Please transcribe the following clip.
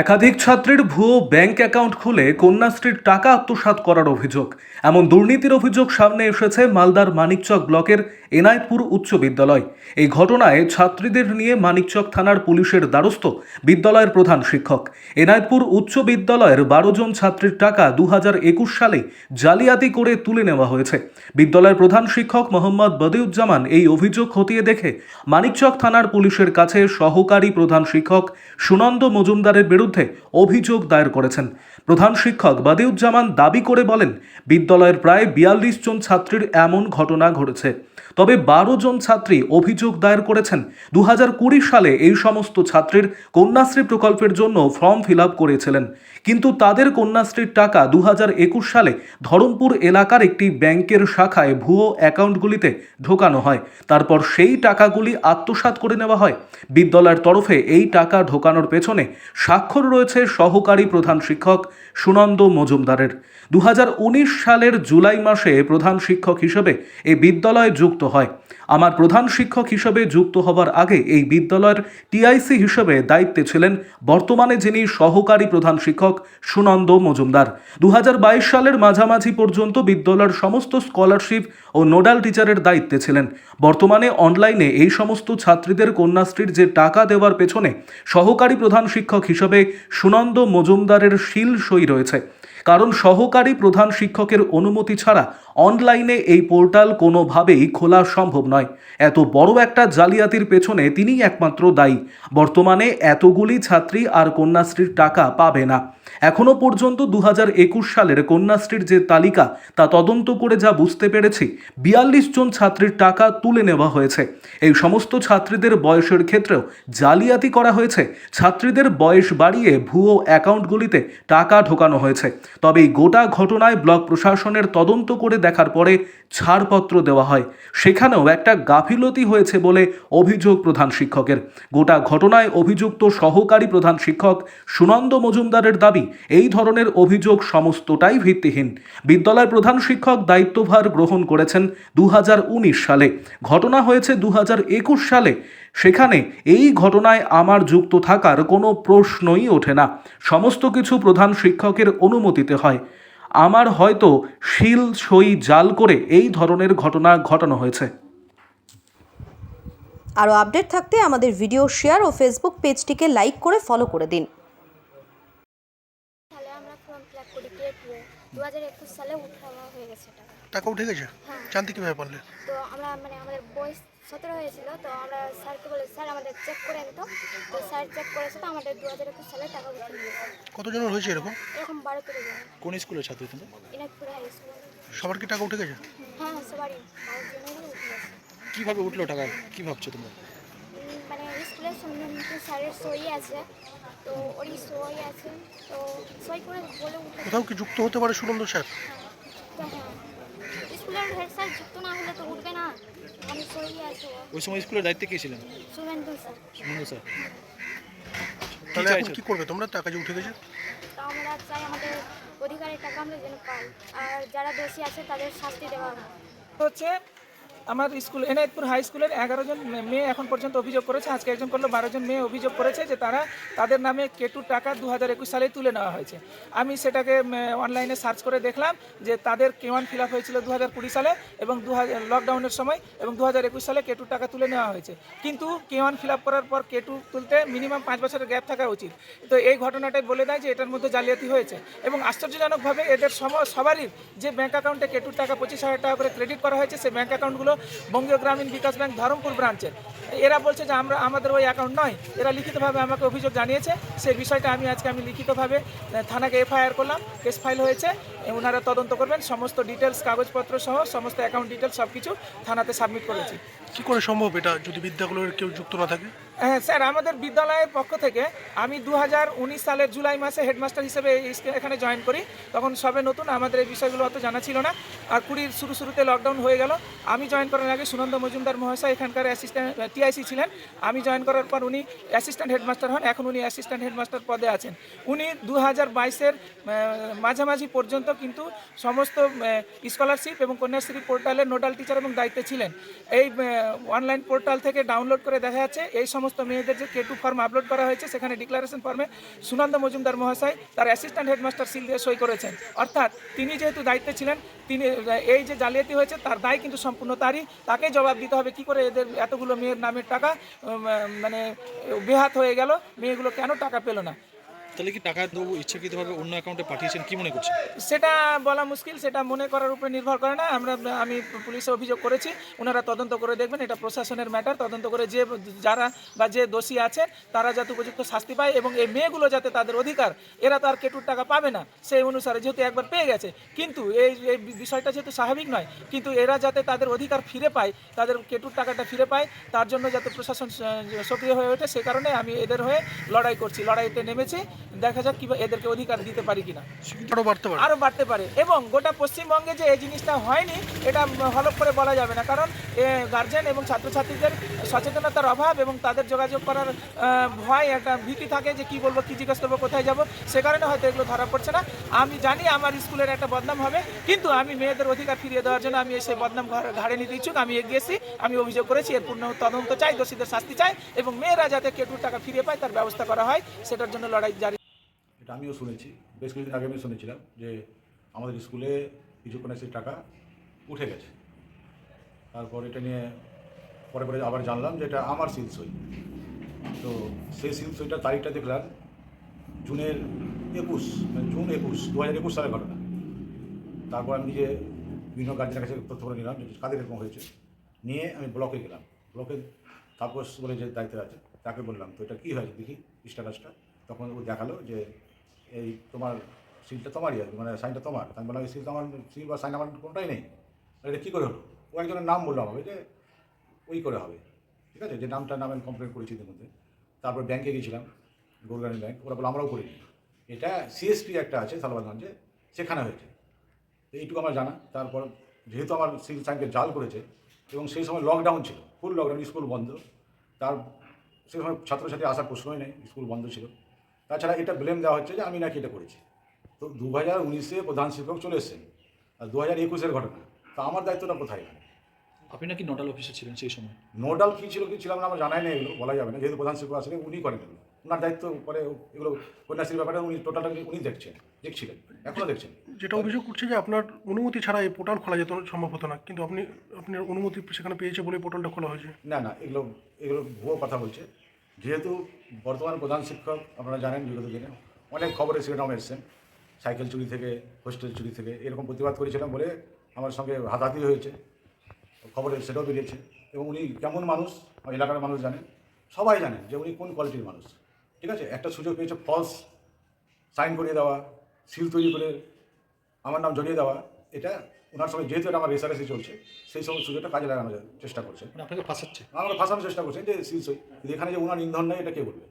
একাধিক ছাত্রীর ভুয়ো ব্যাংক অ্যাকাউন্ট খুলে কন্যাশ্রীর টাকা আত্মসাৎ করার অভিযোগ। এমন দুর্নীতির অভিযোগ সামনে এসেছে মালদার মানিকচক ব্লকের এনায়তপুর উচ্চ বিদ্যালয়। এই ঘটনায় ছাত্রীদের নিয়ে মানিকচক থানার পুলিশের দ্বারস্থ বিদ্যালয়ের প্রধান শিক্ষক। এনায়তপুর উচ্চ বিদ্যালয়ের বারো জন ছাত্রীর টাকা দু একুশ সালে জালিয়াতি করে তুলে নেওয়া হয়েছে। বিদ্যালয়ের প্রধান শিক্ষক মোহাম্মদ বদিউজ্জামান এই অভিযোগ খতিয়ে দেখে মানিকচক থানার পুলিশের কাছে সহকারী প্রধান শিক্ষক সুনন্দ মজুমদারের বিরুদ্ধে অভিযোগ দায়ের করেছেন। প্রধান শিক্ষক বাদিউজ্জামান দাবি করে বলেন, বিদ্যালয়ের প্রায় বিয়াল্লিশ জন ছাত্রীর এমন ঘটনা ঘটেছে। তবে বারো জন ছাত্রী অভিযোগ দায়ের করেছেন। দু সালে এই সমস্ত ছাত্রীর কন্যাশ্রী প্রকল্পের জন্য ফর্ম ফিল করেছিলেন। কিন্তু তাদের কন্যাশ্রীর টাকা দু সালে ধরমপুর এলাকার একটি ব্যাংকের শাখায় ভুয়ো অ্যাকাউন্টগুলিতে ঢোকানো হয়। তারপর সেই টাকাগুলি আত্মসাৎ করে নেওয়া হয়। বিদ্যালয়ের তরফে এই টাকা ঢোকানোর পেছনে স্বাক্ষর রয়েছে সহকারী প্রধান শিক্ষক সুনন্দ মজুমদারের। দু হাজার উনিশ সালের জুলাই মাসে প্রধান শিক্ষক হিসেবে এই বিদ্যালয়ে যুক্ত হয়। আমার প্রধান শিক্ষক হিসেবে যুক্ত হবার আগে এই বিদ্যালয়ের টিআইসি হিসেবে দায়িত্বে ছিলেন বর্তমানে যিনি সহকারী প্রধান শিক্ষক সুনন্দ মজুমদার। দু সালের মাঝামাঝি পর্যন্ত বিদ্যালয়ের সমস্ত স্কলারশিপ ও নোডাল টিচারের দায়িত্বে ছিলেন। বর্তমানে অনলাইনে এই সমস্ত ছাত্রীদের কন্যাশ্রীর যে টাকা দেওয়ার পেছনে সহকারী প্রধান শিক্ষক হিসেবে সুনন্দ মজুমদারের শিল সই রয়েছে। কারণ সহকারী প্রধান শিক্ষকের অনুমতি ছাড়া অনলাইনে এই পোর্টাল কোনোভাবেই খোলা সম্ভব নয়। এত বড় একটা জালিয়াতির পেছনে তিনিই একমাত্র দায়ী। বর্তমানে এতগুলি ছাত্রী আর কন্যাশ্রীর টাকা পাবে না। এখনও পর্যন্ত দু সালের কন্যাশ্রীর যে তালিকা, তা তদন্ত করে যা বুঝতে পেরেছি, বিয়াল্লিশ জন ছাত্রীর টাকা তুলে নেওয়া হয়েছে। এই সমস্ত ছাত্রীদের বয়সের ক্ষেত্রেও জালিয়াতি করা হয়েছে। ছাত্রীদের বয়স বাড়িয়ে ভুয়ো অ্যাকাউন্টগুলিতে টাকা ঢোকানো হয়েছে। তবে এই গোটা ঘটনায় ব্লক প্রশাসনের তদন্ত করে দেখার পরে ছাড়পত্র দেওয়া হয়। সেখানেও একটা গাফিলতি হয়েছে বলে অভিযোগ প্রধান শিক্ষকের। গোটা ঘটনায় অভিযুক্ত সহকারী প্রধান শিক্ষক সুনন্দ মজুমদারের দাবি, এই ধরনের অভিযোগ সমস্তটাই ভিত্তিহীন। বিদ্যালয়ের প্রধান শিক্ষক দায়িত্বভার গ্রহণ করেছেন দু হাজার উনিশ সালে। ঘটনা হয়েছে দু হাজার একুশ সালে। সেখানে এই ঘটনায় আমার যুক্ত থাকার কোনো প্রশ্নই ওঠে না। সমস্ত কিছু প্রধান শিক্ষকের অনুমতিতে হয়। আমার হয়তো শিল, সই, জাল করে এই ধরনের ঘটনা ঘটানো হয়েছে। আরও আপডেট থাকতে আমাদের ভিডিও শেয়ার ও ফেসবুক পেজটিকে লাইক করে ফলো করে দিন সালে আমরা ফর্ম ফিল আপ করি টেট দু হাজার একুশ সালে উঠাওয়া হয়ে গেছে টাকা টাকা উঠে গেছে? হ্যাঁ। জানতে কীভাবে পারলে? তো আমরা মানে আমাদের বয়স সতেরো হয়েছিল তো আমরা স্যারকে বলে স্যার আমাদের চেক করে দিত তো স্যার চেক করেছে তো আমাদের দু হাজার একুশ সালে টাকা উঠে নিয়েছে কতজনের হয়েছে এরকম? এরকম বারো তেরো জন। কোন স্কুলের ছাত্রী তুমি? ইনাকপুরে হাই স্কুল। সবার কি টাকা উঠে গেছে? হ্যাঁ সবারই। বারো জনেরই উঠে গেছে কীভাবে উঠল টাকা? কি ভাবছ তোমরা? সুন্দর স্যারের সই আছে তো ওরই সই আছে তো সই করে বলে উঠে কোথাও কি যুক্ত হতে পারে সুনন্দ স্যার? তো হ্যাঁ। স্কুলের হেড স্যার যুক্ত না হলে তো উঠবে না আমি সই আছে ওই সময় স্কুলের দায়িত্বে কে ছিলেন? শুভেন্দু স্যার। নন্দু স্যার। তাহলে এখন কি করবে? তোমরা টাকা যে উঠে গেছে? তো আমরা চাই আমাদের অধিকারের টাকা আমরা যেন পাই আর যারা দোষী আছে তাদের শাস্তি দেওয়া হোক। হচ্ছে আমার স্কুল, এনায়তপুর হাই স্কুলের এগারো জন মেয়ে এখন পর্যন্ত অভিযোগ করেছে। আজকে একজন করল, বারো জন মেয়ে অভিযোগ করেছে যে তারা তাদের নামে কেটুর টাকা দু হাজার একুশ সালে তুলে নেওয়া হয়েছে। আমি সেটাকে অনলাইনে সার্চ করে দেখলাম যে তাদের কেওয়ান ফিল আপ হয়েছিল দু হাজার কুড়ি সালে এবং দু হাজার লকডাউনের সময় এবং দু হাজার একুশ সালে কেটুর টাকা তুলে নেওয়া হয়েছে। কিন্তু কেওয়ান ফিল আপ করার পর কেটু তুলতে মিনিমাম পাঁচ বছরের গ্যাপ থাকা উচিত। তো এই ঘটনাটাই বলে দেয় যে এটার মধ্যে জালিয়াতি হয়েছে। এবং আশ্চর্যজনকভাবে এদের সম- সবারই যে ব্যাঙ্ক অ্যাকাউন্টে কেটুর টাকা পঁচিশ হাজার টাকা করে ক্রেডিট করা হয়েছে, সেই ব্যাঙ্ক অ্যাকাউন্টগুলো বঙ্গীয় গ্রামীণ বিকাশ ব্যাংক ধরমপুর ব্রাঞ্চের এরা বলছে যে আমরা আমাদের ওই অ্যাকাউন্ট নয় এরা লিখিতভাবে আমাকে অভিযোগ জানিয়েছে। সেই বিষয়টা আমি আজকে আমি লিখিতভাবে থানাকে এফআইআর করলাম কেস ফাইল হয়েছে ওনারা তদন্ত করবেন সমস্ত ডিটেলস কাগজপত্র সহ সমস্ত অ্যাকাউন্ট ডিটেলস সব কিছু থানাতে সাবমিট করেছি। কি করে সম্ভব এটা যদি বিদ্যাগুলোর কেউ যুক্ত না থাকে? হ্যাঁ স্যার আমাদের বিদ্যালয়ের পক্ষ থেকে আমি দু হাজার উনিশ সালের জুলাই মাসে হেডমাস্টার হিসেবে এখানে জয়েন করি। তখন সবে নতুন আমাদের এই বিষয়গুলো অত জানা ছিল না। আর কুড়ির শুরু শুরুতে লকডাউন হয়ে গেল। আমি জয়েন করার আগে সুনন্দ মজুমদার মহাশয় এখানকার অ্যাসিস্ট্যান্ট টিআইসি ছিলেন। আমি জয়েন করার পর উনি অ্যাসিস্ট্যান্ট হেডমাস্টার হন। এখন উনি অ্যাসিস্ট্যান্ট হেডমাস্টার পদে আছেন। উনি দু হাজার বাইশের মাঝামাঝি পর্যন্ত কিন্তু সমস্ত স্কলারশিপ এবং কন্যাশ্রী পোর্টালের নোডাল টিচার এবং দায়িত্বে ছিলেন। এই অনলাইন পোর্টাল থেকে ডাউনলোড করে দেখা যাচ্ছে, এই সমস্ত মেয়েদের যে কেটু ফর্ম আপলোড করা হয়েছে, সেখানে ডিক্লারেশন ফর্মে সুনন্দ মজুমদার মহাশয় তার অ্যাসিস্ট্যান্ট হেডমাস্টার সিল দিয়ে সই করেছেন। অর্থাৎ তিনি যেহেতু দায়িত্বে ছিলেন, তিনি এই যে জালিয়াতি হয়েছে, তার দায় কিন্তু সম্পূর্ণ তারই তাকে জবাব দিতে হবে, কি করে এদের এতগুলো মেয়ের নামের টাকা মানে বেহাত হয়ে গেল, মেয়েগুলো কেন টাকা পেল না? তাহলে কি টাকা দেবো, ইচ্ছাকৃতভাবে অন্য অ্যাকাউন্টে পাঠিয়েছেন, কি মনে করছেন? সেটা বলা মুশকিল, সেটা মনে করার উপরে নির্ভর করে না। আমরা, আমি পুলিশে অভিযোগ করেছি ওনারা তদন্ত করে দেখবেন, এটা প্রশাসনের ম্যাটার তদন্ত করে যে যারা বা যে দোষী আছেন তারা যাতে উপযুক্ত শাস্তি পায় এবং এই মেয়েগুলো যাতে তাদের অধিকার, এরা তো আর কেটুর টাকা পাবে না। সেই অনুসারে যেহেতু একবার পেয়ে গেছে, কিন্তু এই এই বিষয়টা যেহেতু স্বাভাবিক নয়, কিন্তু এরা যাতে তাদের অধিকার ফিরে পায়, তাদের কেটুর টাকাটা ফিরে পায়, তার জন্য যাতে প্রশাসন সক্রিয় হয়ে ওঠে, সে কারণে আমি এদের হয়ে লড়াই করছি। লড়াইতে নেমেছি দেখা যাক কীভাবে এদেরকে অধিকার দিতে পারি কিনা। আরও বাড়তে পারে। আরও বাড়তে পারে। এবং গোটা পশ্চিমবঙ্গে যে এই জিনিসটা হয়নি এটা হলপ করে বলা যাবে না। কারণ গার্জেন এবং ছাত্রছাত্রীদের সচেতনতার অভাব এবং তাদের যোগাযোগ করার ভয় একটা ভীতি থাকে যে কি বলব কি জিজ্ঞেস করব কোথায় যাব সে কারণে হয়তো এগুলো ধরা পড়ছে না। আমি জানি আমার স্কুলের একটা বদনাম হবে কিন্তু আমি মেয়েদের অধিকার ফিরিয়ে দেওয়ার জন্য আমি এসে বদনাম ঘাড়- ঘাড়ে নিতে ইচ্ছুক আমি এগিয়েছি আমি অভিযোগ করেছি এর পূর্ণ তদন্ত চাই দোষীদের শাস্তি চাই এবং মেয়েরা যাতে কেটুর টাকা ফিরিয়ে পায় তার ব্যবস্থা করা হয় সেটার জন্য লড়াই জারি এটা আমিও শুনেছি, বেশ কিছুদিন আগে আমি শুনেছিলাম যে আমাদের স্কুলে কিছু কন্যাশ্রীর টাকা উঠে গেছে। তারপর এটা নিয়ে পরে পরে আবার জানলাম যে এটা আমার সিল সই। তো সেই সিল সইটার তারিখটা দেখলাম জুনের একুশ মানে জুন একুশ দু হাজার একুশ সালের ঘটনা। তারপর আমি নিজে বিভিন্ন গার্জেনের কাছে তথ্য করে নিলাম কাদের এরকম হয়েছে। নিয়ে আমি ব্লকে গেলাম। ব্লকে তাপস বলে যে দায়িত্বে আছে, তাকে বললাম, তো এটা কী হয়েছে? দেখি স্ট্যাটাসটা তখন ও দেখাল যে এই তোমার সিলটা তোমারই আছে মানে সাইনটা তোমার। আমি বললাম, এই সিল আমার সিল বা সাইন আমার কোনটাই নেই। এটা কী করে হলো? ও একজনের নাম বললাম হবে যে ওই করে হবে। ঠিক আছে? যে নামটার নাম আমি কমপ্লেন করেছি ইতির মধ্যে। তারপর ব্যাংকে গেছিলাম গৌরগানি ব্যাংক ওরা বলে আমরাও করিনি। এটা সিএসপি একটা আছে সালবাদগঞ্জে সেখানে হয়েছে। তো এইটুকু আমার জানা। তারপর যেহেতু আমার সিল সাইনকে জাল করেছে এবং সেই সময় লকডাউন ছিল ফুল লকডাউন স্কুল বন্ধ। তার সেই সময় ছাত্রছাত্রী আসার প্রশ্নই নেই স্কুল বন্ধ ছিল। তাছাড়া এটা ব্লেম দেওয়া হচ্ছে যে আমি নাকি এটা করেছি। তো দু হাজার উনিশে প্রধান শিক্ষক চলে এসেছেন আর দু হাজার একুশের ঘটনা তো আমার দায়িত্বটা কোথায় এখানে? আপনি নাকি নোডাল অফিসার ছিলেন সেই সময়? নোডাল কী ছিল কি ছিলাম না আমার জানাই নেই এগুলো বলা যাবে না। যেহেতু প্রধান শিক্ষক আসলে উনি করেন এগুলো। ওনার দায়িত্ব পরে এগুলো কন্যাশ্রীর ব্যাপারে উনি টোটালটা উনি দেখছেন দেখছিলেন এখনও দেখছেন। যেটা অভিযোগ করছে যে আপনার অনুমতি ছাড়া এই পোর্টাল খোলা যেত সম্ভব হতো না কিন্তু আপনি আপনার অনুমতি সেখানে পেয়েছে বলে পোর্টালটা খোলা হয়েছে। না না এগুলো এগুলো ভুয়ো কথা বলছে। যেহেতু বর্তমান প্রধান শিক্ষক আপনারা জানেন বিগত দিনে অনেক খবরে শিরোনাম এসছেন। সাইকেল চুরি থেকে, হোস্টেল চুরি থেকে এরকম প্রতিবাদ করেছিলাম বলে আমার সঙ্গে হাতাহাতি হয়েছে। খবরে সেটাও বেরিয়েছে এবং উনি কেমন মানুষ এলাকার মানুষ জানেন, সবাই জানেন যে উনি কোন কোয়ালিটির মানুষ। ঠিক আছে? একটা সুযোগ পেয়েছে ফলস সাইন করিয়ে দেওয়া সিল তৈরি করে আমার নাম জড়িয়ে দেওয়া, এটা ওনার সঙ্গে যেহেতু এটা আমার রেসারেসি চলছে সেই সময় সুযোগটা কাজে লাগানোর চেষ্টা করছে। মানে আপনাকে ফাঁসাচ্ছে? আমাকে ফাঁসানোর চেষ্টা করছে যে এখানে যে ওনার ইন্ধন নেই এটা কে বলবে?